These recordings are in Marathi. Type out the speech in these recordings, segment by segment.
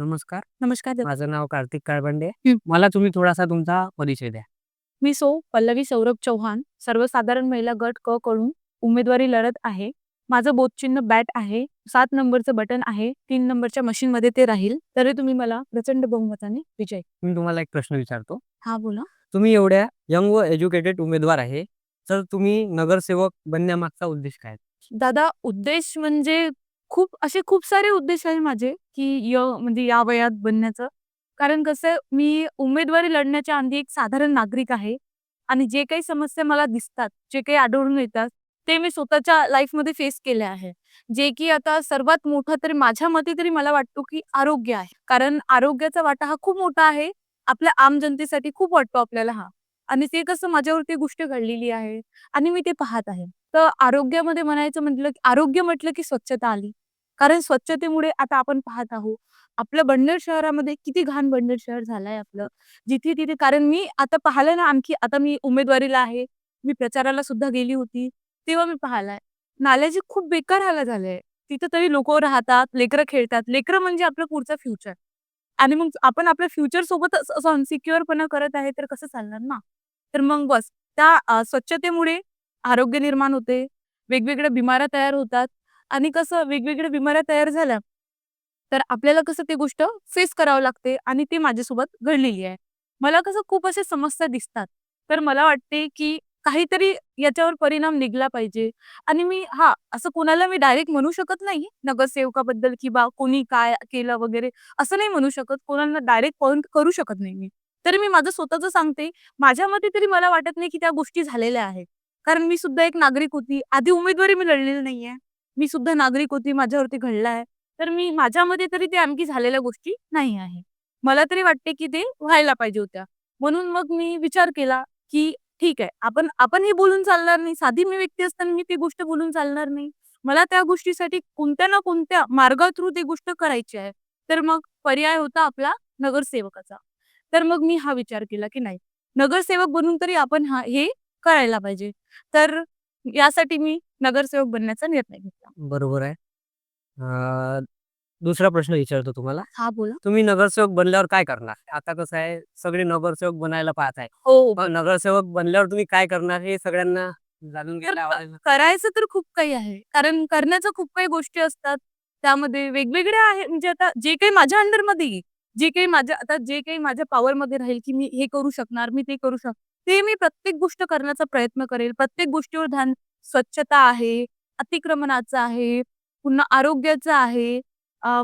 नमस्कार. नमस्कार दादा. माझं नाव कार्तिक काळबंडे. हं. मला तुम्ही थोडासा तुमचा परिचय द्या. मी सौ पल्लवी सौरभ चौहान, सर्वसाधारण महिला गट क कडून उमेदवारी लढत आहे. माझं बोधचिन्ह बॅट आहे. 7 नंबरचं बटन आहे. 3 नंबरच्या मशीनमध्ये ते राहील. तरी तुम्ही मला प्रचंड बहुमताने विजयी मी तुम्हाला एक प्रश्न विचारतो. हां, बोला. तुम्ही एवढ्या यंग व एज्युकेटेड उमेदवार आहे. तर तुम्ही नगरसेवक बनण्यामागचा उद्देश काय? दादा उद्देश म्हणजे खूप असे खूप सारे उद्देश आहे माझे, की य म्हणजे या वयात बनण्याचं. कारण कसं मी उमेदवारी लढण्याच्या आधी एक साधारण नागरिक आहे आणि जे काही समस्या मला दिसतात, जे काही आढळून येतात, ते मी स्वतःच्या लाईफमध्ये फेस केले आहे. जे की आता सर्वात मोठं तरी माझ्या मते तरी मला वाटतो, की आरोग्य आहे. कारण आरोग्याचा वाटा हा खूप मोठा आहे. आपल्या आम जनतेसाठी खूप वाटतो आपल्याला हा. आणि ते कसं माझ्यावरती गोष्ट घडलेली आहे आणि मी ते पाहत आहे. तर आरोग्यामध्ये म्हणायचं म्हटलं, की आरोग्य म्हटलं की स्वच्छता आली. कारण स्वच्छतेमुळे आता आपण पाहत आहोत, आपलं बंडर शहरामध्ये किती घाण बंडर शहर झालंय आपलं. जिथे-तिथे कारण मी आता पाहिलं ना आणखी आता मी उमेदवारीला आहे. मी प्रचाराला सुद्धा गेली होती. तेव्हा मी पाहिलाय नाल्याची खूप बेकार हाल झाले. तिथं तरी लोक राहतात, लेकरं खेळतात. लेकरं म्हणजे आपलं पुढचं फ्युचर. आणि मग आपण आपल्या फ्युचर सोबतच असं अनसिक्युअरपणा करत आहे, तर कसं चालणार ना? तर मग बस त्या स्वच्छतेमुळे आरोग्य निर्माण होते. वेगवेगळ्या बिमाऱ्या तयार होतात आणि कसं वेगवेगळ्या बिमाऱ्या तयार झाल्या, तर आपल्याला कसं ती गोष्ट फेस करावं लागते आणि ती माझ्यासोबत घडलेली आहे. मला कसं खूप अशा समस्या दिसतात. तर मला वाटते, की काहीतरी याच्यावर परिणाम निघाला पाहिजे आणि मी हा असं कोणाला मी डायरेक्ट म्हणू शकत नाही नगरसेवकाबद्दल, की बा कोणी काय केलं वगैरे असं नाही म्हणू शकत. कोणाला डायरेक्ट पॉइंट करू शकत नाही मी. तर मी माझं स्वतःच सांगते. माझ्या मते तरी मला वाटत नाही, की त्या गोष्टी झालेल्या आहेत. कारण मी सुद्धा एक नागरिक होती. आधी उमेदवारी मी लढलेली नाहीये. मी सुद्धा नागरिक होती. माझ्यावरती घडलं आहे. तर मी माझ्या मते तरी ते आणखी झालेल्या गोष्टी नाही आहे. मला तरी वाटते, की ते व्हायला पाहिजे होत्या. म्हणून मग मी विचार केला, की ठीक आहे. आपण आपण हे बोलून चालणार नाही. साधी मी व्यक्ती असताना मी ती गोष्ट बोलून चालणार नाही. मला त्या गोष्टीसाठी कोणत्या ना कोणत्या मार्गा थ्रू ती गोष्ट करायची आहे. तर मग पर्याय होता आपला नगरसेवकाचा. तर मग मी हा विचार केला, की नाही नगरसेवक बनून तरी आपण हा हे करायला पाहिजे. तर यासाठी मी नगरसेवक बनण्याचा निर्णय घेतला. बरोबर आहे. अ, दुसरा प्रश्न विचारतो तुम्हाला. हां, बोला. तुम्ही नगरसेवक बनल्यावर काय करणार? आता कसं आहे, सगळे नगरसेवक बनायला पाहत आहे. हो. मग नगरसेवक बनल्यावर तुम्ही काय करणार हे सगळ्यांना जाणून घ्यायला क आवडेल ना? करायचं तर खूप काही आहे. कारण करण्याच्या खूप काही गोष्टी असतात. त्यामध्ये वेगवेगळ्या आहे म्हणजे आता जे काही माझ्या अंडरमध्ये येईल, जे काही माझ्या आता जे काही माझ्या पॉवरमध्ये राहील, की मी हे करू शकणार, मी ते करू शक ते मी प्रत्येक गोष्ट करण्याचा प्रयत्न करेल. प्रत्येक गोष्टीवर ध्यान स्वच्छता आहे, अतिक्रमणाचं आहे, पुन्हा आरोग्याचं आहे,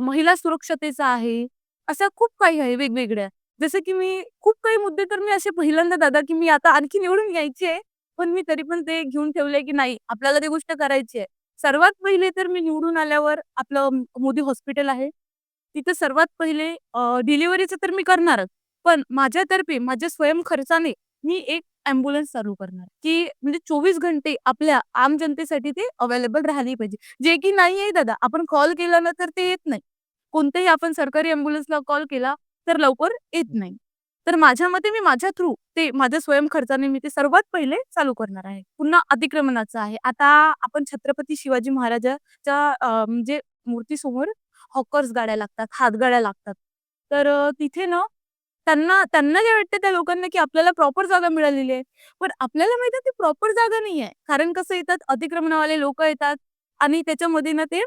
महिला सुरक्षतेचं आहे. असं खूप काही आहे वेगवेगळ्या. जसं की मी खूप काही मुद्दे तर मी असे पहिल्यांदा दादा, की मी आता आणखी निवडून यायचे आहे. पण मी तरी पण ते घेऊन ठेवलंय, की नाही आपल्याला ते गोष्ट करायची आहे. सर्वात पहिले तर मी निवडून आल्यावर आपलं मोदी हॉस्पिटल आहे. तिथं सर्वात पहिले डिलिव्हरीचं तर मी करणारच. पण माझ्यातर्फे माझ्या स्वयं खर्चाने मी एक अँब्युलन्स चालू करणार, की म्हणजे 24 घंटे आपल्या आम जनतेसाठी ते अवेलेबल राहिली पाहिजे. जे की नाही आहे दादा. आपण कॉल केला ना, तर ते येत नाही. कोणत्याही आपण सरकारी ॲम्ब्युलन्सला कॉल केला, तर लवकर येत नाही. तर माझ्या मते मी माझ्या थ्रू ते माझ्या स्वयं खर्चाने मी ते सर्वात पहिले चालू करणार आहे. पुन्हा अतिक्रमणाचं आहे. आता आपण छत्रपती शिवाजी महाराजाच्या म्हणजे मूर्तीसमोर हॉकर्स गाड्या लागतात, हातगाड्या लागतात. तर तिथे ना त्यांना त्यांना जे वाटतं त्या लोकांना, की आपल्याला प्रॉपर जागा मिळालेली आहे. पण आपल्याला माहिती ती प्रॉपर जागा नाही आहे. कारण कसं येतात अतिक्रमणवाले लोक येतात आणि त्याच्यामध्ये ना ते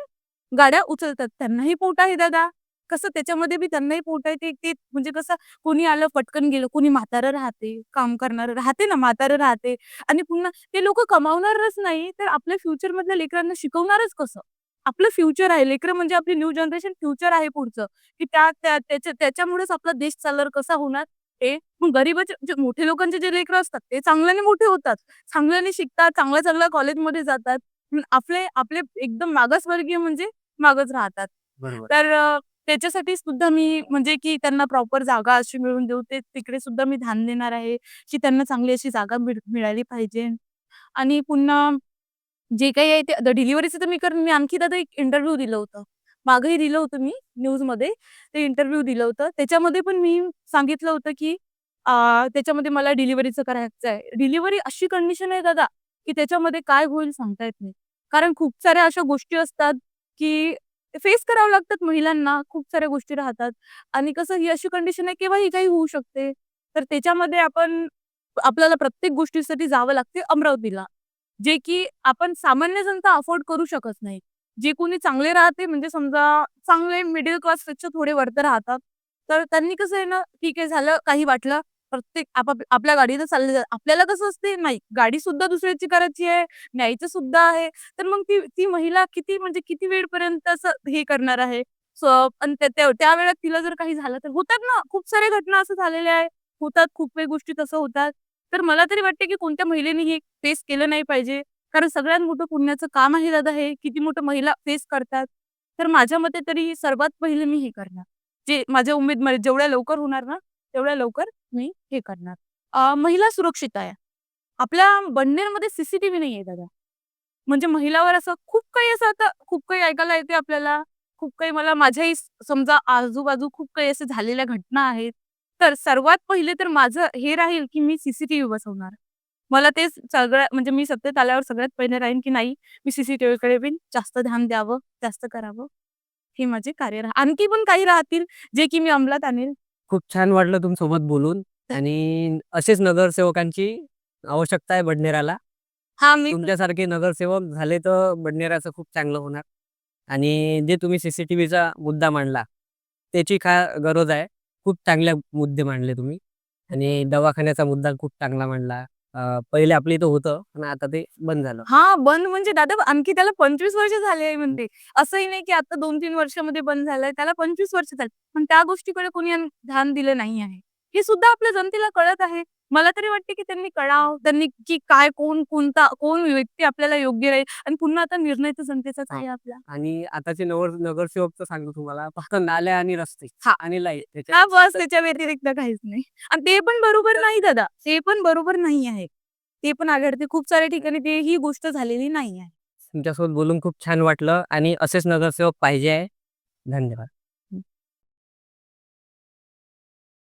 गाड्या उचलतात. त्यांनाही पोट आहे दादा. कसं त्याच्यामध्ये बी त्यांनाही पोट आहे. ते म्हणजे कसं कोणी आलं पटकन गेलं. कोणी म्हातारं राहते, काम करणारं राहते ना, म्हातारं राहते आणि पुन्हा ते लोक कमावणारच नाही, तर आपल्या फ्युचरमधल्या लेकरांना शिकवणारच कसं? आपलं फ्युचर आहे. लेकरं म्हणजे आपली न्यू जनरेशन फ्युचर आहे पुढचं, की त्या त्या त्याच्या त्याच्यामुळेच आपला देश चालणार कसा होणार. मग गरीबाचे जे मोठे लोकांचे जे लेकरं असतात, ते चांगल्याने मोठे होतात. चांगल्याने शिकतात, चांगल्या-चांगल्या कॉलेजमध्ये जातात. आपले आपले एकदम मागासवर्गीय म्हणजे मागच राहतात. तर त्याच्यासाठी सुद्धा मी म्हणजे की त्यांना प्रॉपर जागा अशी मिळवून देऊ, ते तिकडे सुद्धा मी ध्यान देणार आहे, की त्यांना चांगली अशी जागा मिळ मिळाली पाहिजे. आणि पुन्हा जे काही आहे ते डिलिव्हरीचं तर मी करेन. मी आणखी दादा एक इंटरव्ह्यू दिलं होतं. मागही दिलं होतं मी न्यूजमध्ये. ते इंटरव्ह्यू दिलं होतं. त्याच्यामध्ये पण मी सांगितलं होतं, की त्याच्यामध्ये मला डिलिव्हरीचं करायचं आहे. डिलिव्हरी अशी कंडिशन आहे दादा, की त्याच्यामध्ये काय होईल सांगता येत नाही. कारण खूप साऱ्या अशा गोष्टी असतात, की फेस करावं लागतात महिलांना. खूप साऱ्या गोष्टी राहतात आणि कसं ही अशी कंडिशन आहे केव्हाही काही होऊ शकते. तर त्याच्यामध्ये आपण आपल्याला प्रत्येक गोष्टीसाठी जावं लागते अमरावतीला. जे की आपण सामान्य जनता अफोर्ड करू शकत नाही. जे कोणी चांगले राहते म्हणजे समजा चांगले मिडल क्लासपेक्षा थोडे वरती राहतात. तर त्यांनी कसं आहे ना, ठीक आहे झालं काही वाटलं प्रत्येक आपल्या गाडीनं चालले जात आपल्याला कसं असते नाही गाडी सुद्धा दुसऱ्याची करायची आहे, न्यायचं सुद्धा आहे. तर मग ती ती महिला किती म्हणजे किती वेळपर्यंत असं हे करणार आहे. सो त्या त्या तिला जर काही झालं तर होतात ना, खूप साऱ्या घटना असं झालेल्या आहे. होतात खूप काही गोष्टी तसं होतात. तर मला तरी वाटते की कोणत्या महिलेने हे फेस केलं नाही पाहिजे. कारण सगळ्यात मोठं पुण्याचं काम आहे दादा हे. किती मोठं महिला फेस करतात. तर माझ्या मते तरी सर्वात पहिले मी हे करणार. जे माझ्या उमेद जेवढ्या लवकर होणार ना, तेवढ्या लवकर मी हे करणार. महिला सुरक्षित आहे. आपल्या बंडेरमध्ये सीसीटीव्ही नाहीये दादा. म्हणजे महिलावर असं खूप काही असं आता खूप काही ऐकायला येते आपल्याला. खूप काही मला माझ्याही समजा आजूबाजू खूप काही असे झालेल्या घटना आहेत. तर सर्वात पहिले तर माझं हे राहील की मी सीसीटीव्ही बसवणार. मला तेच सगळं म्हणजे मी सत्तेत आल्यावर सगळ्यात पहिले राहीन की नाही मी सीसीटीव्हीकडे बी जास्त ध्यान द्यावं, जास्त करावं. हे माझे कार्य राह आणखी पण काही राहतील जे की मी अंमलात आणेल. खूप छान वाटलं तुमच्यासोबत बोलून आणि असेच नगरसेवकांची आवश्यकता आहे बडनेराला. हां, मी तुमच्यासारखे नगरसेवक झाले तर बडनेराचं खूप चांगलं होणार. आणि जे तुम्ही सीसीटीव्हीचा मुद्दा मांडला, त्याची काय गरज आहे. खूप चांगले मुद्दे मांडले तुम्ही आणि दवाखान्याचा मुद्दा खूप चांगला मांडला. पहिले आपल्या इथं होतं, पण आता ते बंद झालं. हा बंद म्हणजे दादा आणखी त्याला 25 वर्ष झाले आहे म्हणते. असंही नाही की आता 2-3 वर्षामध्ये बंद झालंय. त्याला 25 वर्ष झाले पण त्या गोष्टीकडे कोणी अन ध्यान दिलं नाही आहे. हे सुद्धा आपल्या जनतेला कळत आहे. मला तरी वाटते की त्यांनी कळावं. त्यांनी की काय कोण कोणता कोण व्यक्ती आपल्याला योग्य राहील आणि पुन्हा आता निर्णय तर जनतेचाच आहे आपला. आणि आताचे नवर नगरसेवक तर सांगतो तुम्हाला फक्त नाल्या आणि रस्ते हां. आणि लाइट त्याच्या हां, बस त्याच्या व्यतिरिक्त काहीच नाही. आणि ते पण बरोबर नाही दादा. ते पण बरोबर नाही आहे. ते पण आढळते खूप साऱ्या ठिकाणी ते ही गोष्ट झालेली नाही आहे. तुमच्यासोबत बोलून खूप छान वाटलं आणि असेच नगरसेवक पाहिजे आहे. धन्यवाद.